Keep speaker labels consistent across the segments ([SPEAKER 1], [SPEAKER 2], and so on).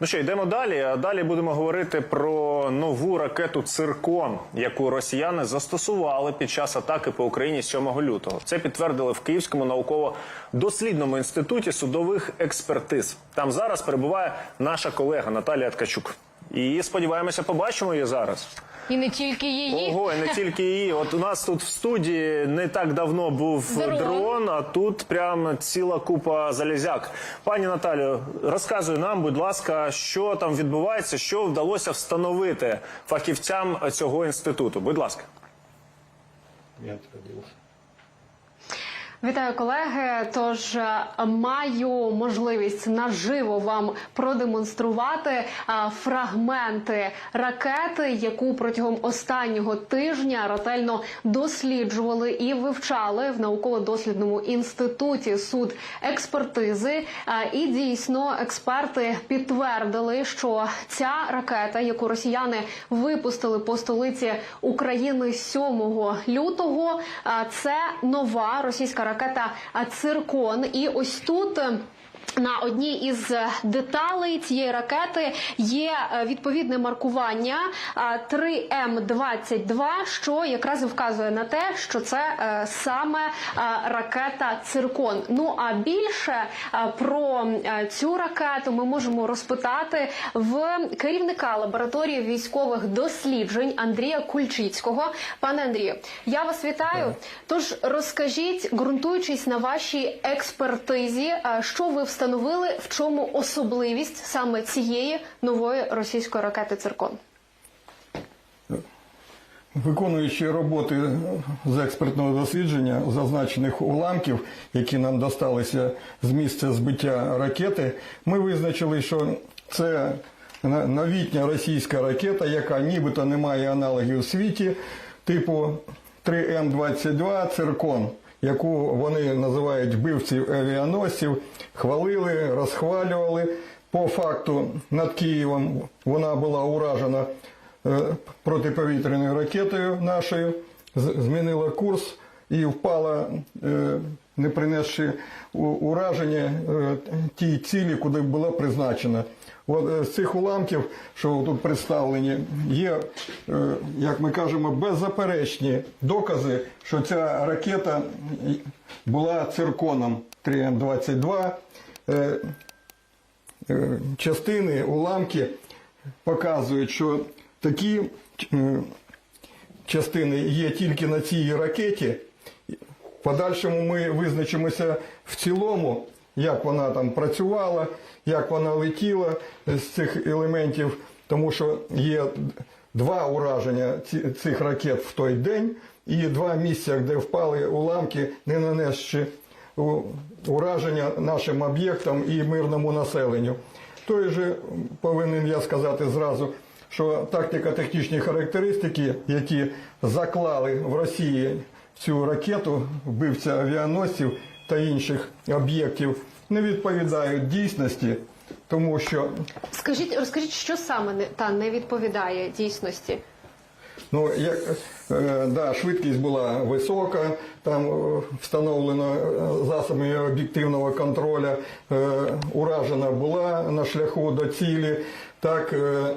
[SPEAKER 1] Ну що, йдемо далі. А далі будемо говорити про нову ракету Циркон, яку росіяни застосували під час атаки по Україні 7 лютого. Це підтвердили в Київському науково-дослідному інституті судових експертиз. Там зараз перебуває наша колега Наталія Ткачук. І сподіваємося, побачимо її зараз.
[SPEAKER 2] І не тільки її.
[SPEAKER 1] Ого, і не тільки її. От у нас тут в студії не так давно був
[SPEAKER 2] Дрон.
[SPEAKER 1] дрон, а тут прям ціла купа залізяк. Пані Наталію, розказуй нам, будь ласка, що там відбувається, що вдалося встановити фахівцям цього інституту. Будь ласка.
[SPEAKER 3] Я отродился.
[SPEAKER 2] Вітаю, колеги. Тож е, маю можливість наживо вам продемонструвати е, фрагменти ракети, яку протягом останнього тижня ретельно досліджували і вивчали в науково-дослідному інституті суд експертизи. Е, І дійсно експерти підтвердили, що ця ракета, яку росіяни випустили по столиці України 7 лютого, це нова російська ракета е, Циркон. І ось тут. Е, На одній із деталей цієї ракети є е, відповідне маркування е, 3М22, що якраз і вказує на те, що це е, саме е, ракета Циркон. Ну а більше е, про е, цю ракету ми можемо розпитати в керівника лабораторії військових досліджень Андрія Кульчицького. Пане Андрію, я вас вітаю. Тож розкажіть, ґрунтуючись на вашій експертизі, е, що ви встановили, в чому особливість саме цієї нової російської ракети Циркон?
[SPEAKER 3] Виконуючи роботи з експертного дослідження зазначених уламків, які нам досталися з місця збиття ракети, ми визначили, що це новітня російська ракета, яка нібито не має аналогів у світі, типу 3М22 Циркон, яку вони називають вбивців авіаносців, хвалили, розхвалювали. По факту над Києвом вона була уражена е, протиповітряною ракетою нашою, змінила курс і впала, е, не принесши ураження е, тій цілі, куди була призначена. От е, з цих уламків, що тут представлені, є, е, як ми кажемо, беззаперечні докази, що ця ракета була цирконом 3М22. Е, е, частини, уламки показують, що такі частини є тільки на цій ракеті. Подальшому ми визначимося в цілому, як вона там працювала, як вона летіла з цих елементів, тому що є два ураження цих ракет в той день і два місця, де впали уламки, не нанесши ураження нашим об'єктам і мирному населенню. Той же повинен я сказати зразу, що тактико-технічні характеристики, які заклали в Росії цю ракету, вбивця авіаносців та інших об'єктів, не відповідають дійсності, тому що
[SPEAKER 2] Скажіть, розкажіть, що саме не та не відповідає дійсності?
[SPEAKER 3] Ну, як, е, да, швидкість була висока, там е, встановлено е, засобами об'єктивного контролю, е, уражена була на шляху до цілі, так е,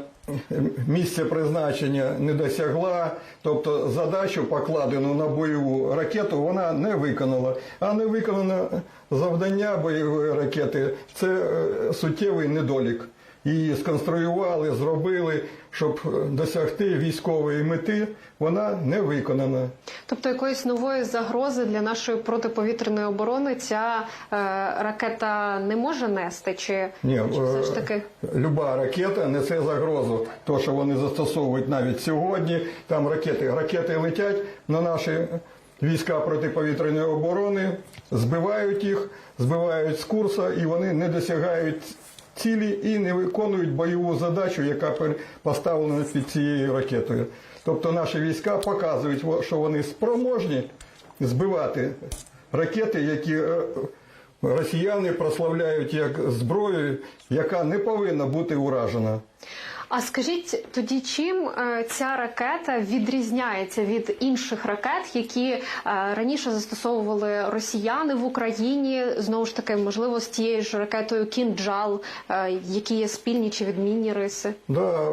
[SPEAKER 3] місце призначення не досягла, тобто задачу, покладену на бойову ракету, вона не виконала. А не виконане завдання бойової ракети це е, суттєвий недолік. Її сконструювали, зробили, щоб досягти військової мети, вона не виконана.
[SPEAKER 2] Тобто якоїсь нової загрози для нашої протиповітряної оборони ця е, ракета не може нести? Чи,
[SPEAKER 3] Ні,
[SPEAKER 2] чи все
[SPEAKER 3] е,
[SPEAKER 2] ж таки?
[SPEAKER 3] люба ракета несе загрозу. То, що вони застосовують навіть сьогодні, там ракети, ракети летять на наші війська протиповітряної оборони, збивають їх, збивають з курсу, і вони не досягають цілі і не виконують бойову задачу, яка поставлена під цією ракетою. Тобто наші війська показують, що вони спроможні збивати ракети, які е, росіяни прославляють як зброю, яка не повинна бути уражена.
[SPEAKER 2] А скажіть тоді, чим е, ця ракета відрізняється від інших ракет, які е, раніше застосовували росіяни в Україні? Знову ж таки, можливо, з тією ж ракетою Кінджал, е, які є спільні чи відмінні риси?
[SPEAKER 3] Да,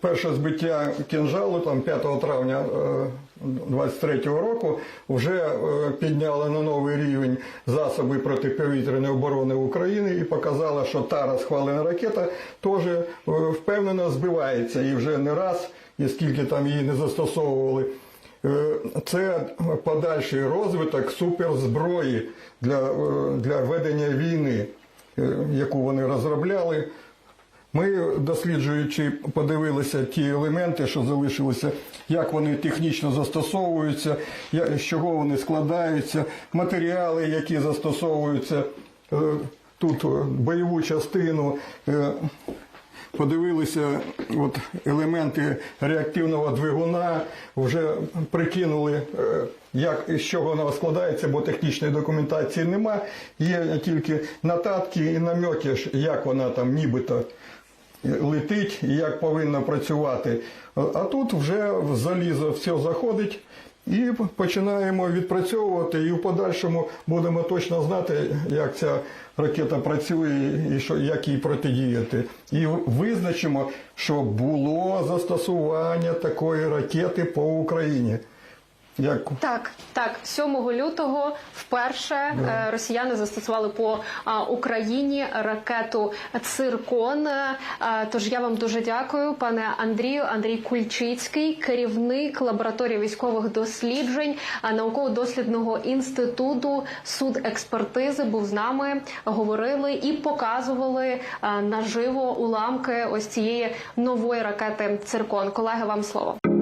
[SPEAKER 3] перше збиття кінжалу там 5 травня 23-го року вже е, підняли на новий рівень засоби протиповітряної оборони України і показала, що та розхвалена ракета теж е, впевнено збивається і вже не раз, і скільки там її не застосовували. Е, Це подальший розвиток суперзброї для, е, для ведення війни, е, яку вони розробляли. Ми, досліджуючи, подивилися ті елементи, що залишилися, як вони технічно застосовуються, з чого вони складаються, матеріали, які застосовуються е, тут е, бойову частину. е, Подивилися от, елементи реактивного двигуна, вже прикинули, як з чого вона складається, бо технічної документації нема. Є тільки нотатки і намеки, ж, як вона там нібито летить і як повинна працювати. А тут вже в залізо все заходить. І починаємо відпрацьовувати, і в подальшому будемо точно знати, як ця ракета працює і що, як їй протидіяти. І визначимо, що було застосування такої ракети по Україні. Як
[SPEAKER 2] Так, так, 7 лютого вперше е, росіяни застосували по Україні ракету Циркон. Е, Тож я вам дуже дякую, пане Андрію. Андрій Кульчицький, керівник лабораторії військових досліджень науково-дослідного інституту суд експертизи був з нами. Говорили і показували наживо уламки ось цієї нової ракети Циркон. Колеги, вам слово.